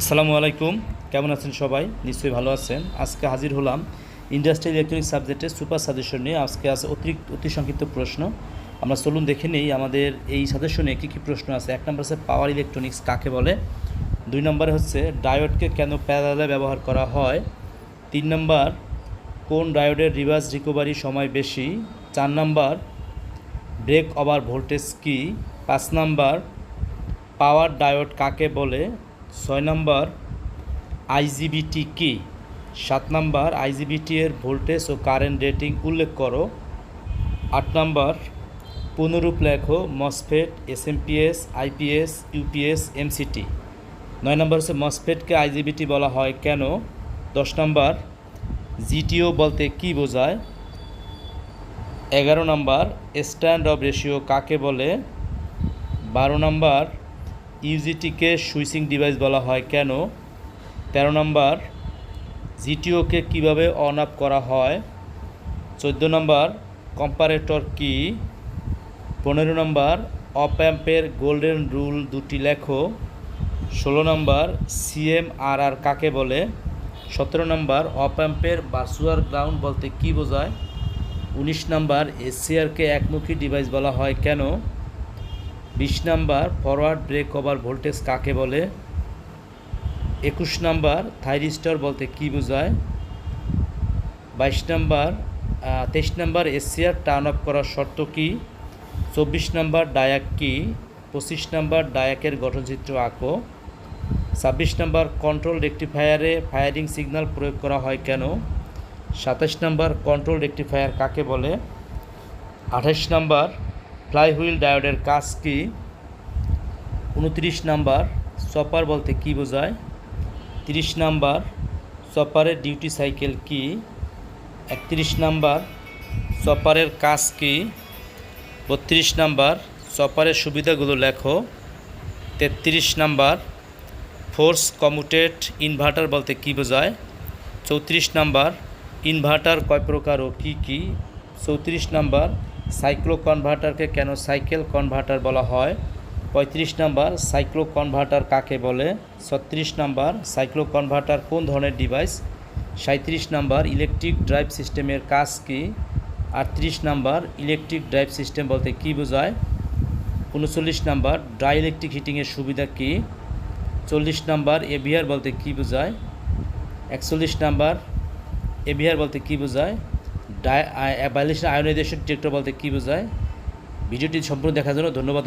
আসসালামু আলাইকুম। কেমন আছেন সবাই? নিশ্চয়ই ভালো আছেন। আজকে হাজির হলাম ইন্ডাস্ট্রিয়াল ইলেকট্রনিক সাবজেক্টের সুপার সাজেশন নিয়ে। আজকে আছে অতিরিক্ত, অতি সংক্ষিপ্ত প্রশ্ন। আমরা চলুন দেখে নেই আমাদের এই সাজেশনে কী কী প্রশ্ন আছে। এক নম্বর আছে পাওয়ার ইলেকট্রনিক্স কাকে বলে? দুই নম্বরে হচ্ছে ডায়োডকে কেন প্যারালে ব্যবহার করা হয়? তিন নম্বর, কোন ডায়োডের রিভার্স রিকভারি সময় বেশি? চার নম্বর, ব্রেক ওভার ভোল্টেজ কি? পাঁচ নাম্বার, পাওয়ার ডায়োড কাকে বলে? ছয় নম্বর আইজিবিটি কি? সাত নম্বর আইজিবিটি এর ভোল্টেজ ও কারেন্ট রেটিং উল্লেখ করো। আট নম্বর পুনরূপ লেখো MOSFET SMPS IPS UPS MCT নয় নম্বর হচ্ছে মসফেটকে আইজিবিটি বলা হয় কেন? দশ নম্বর জিটিও বলতে কি বোঝায়? এগারো নম্বর স্ট্যান্ড অফ রেশিও কাকে বলে? বারো নম্বর ইউজিটিকে সুইচিং ডিভাইস বলা হয় কেন? তেরো নম্বর, জিটিওকে কীভাবে অন আপ করা হয়? চোদ্দ নম্বর, কম্পারেটর কি? পনেরো নম্বর, অপ অ্যাম্পের গোল্ডেন রুল দুটি লেখো। ষোলো নম্বর, সিএমআরআর কাকে বলে? সতেরো নম্বর, অপ অ্যাম্পের ভার্চুয়াল গ্রাউন্ড বলতে কী বোঝায়? উনিশ নাম্বার এসিআরকে একমুখী ডিভাইস বলা হয় কেন? বিশ number forward break over voltage কাকে বলে? একুশ নাম্বার থাইরিস্টর বলতে কী বোঝায়? বাইশ নাম্বার তেইশ নাম্বার এসিআর টার্ন অফ করার শর্ত কী? চব্বিশ নাম্বার ডায়াক কি? পঁচিশ নাম্বার ডায়াকের গঠনচিত্র আঁকো। ছাব্বিশ নাম্বার কন্ট্রোল রেকটিফায়ারে ফায়ারিং সিগন্যাল প্রয়োগ করা হয় কেন? সাতাশ নাম্বার কন্ট্রোল রেকটিফায়ার কাকে বলে? আঠাশ নাম্বার ফ্লাইহুইল ডায়োডের কাজ কি? উনত্রিশ নাম্বার, সপার বলতে কি বোঝায়? তিরিশ নাম্বার চপারের ডিউটি সাইকেল কি? একত্রিশ নাম্বার, সপারের কাজ কি? বত্রিশ নাম্বার, সপারের সুবিধাগুলো লেখো। তেত্রিশ নাম্বার, ফোর্স কমুটেড ইনভার্টার বলতে কি বোঝায়? চৌত্রিশ নাম্বার, ইনভার্টার কয় প্রকার ও কী কী? চৌত্রিশ নাম্বার সাইক্লো কনভার্টারকে কেন সাইকেল কনভার্টার বলা হয়? পঁয়ত্রিশ নাম্বার সাইক্লো কনভার্টার কাকে বলে? ছত্রিশ নাম্বার সাইক্লো কনভার্টার কোন ধরনের ডিভাইস? সাঁত্রিশ নাম্বার, ইলেকট্রিক ড্রাইভ সিস্টেমের কাজ কি? আটত্রিশ নাম্বার, ইলেকট্রিক ড্রাইভ সিস্টেম বলতে কী বোঝায়? উনচল্লিশ নাম্বার ড্রাই ইলেকট্রিক হিটিংয়ের সুবিধা কী? চল্লিশ নাম্বার এভিআর বলতে কী বোঝায়? একচল্লিশ নাম্বার এভিআর বলতে কী বোঝায়? ডাই বায়োলেশন আয়োনাইজেশন ডিটেক্টর বলতে কী বোঝায়? ভিডিওটি সম্পূর্ণ দেখার জন্য ধন্যবাদ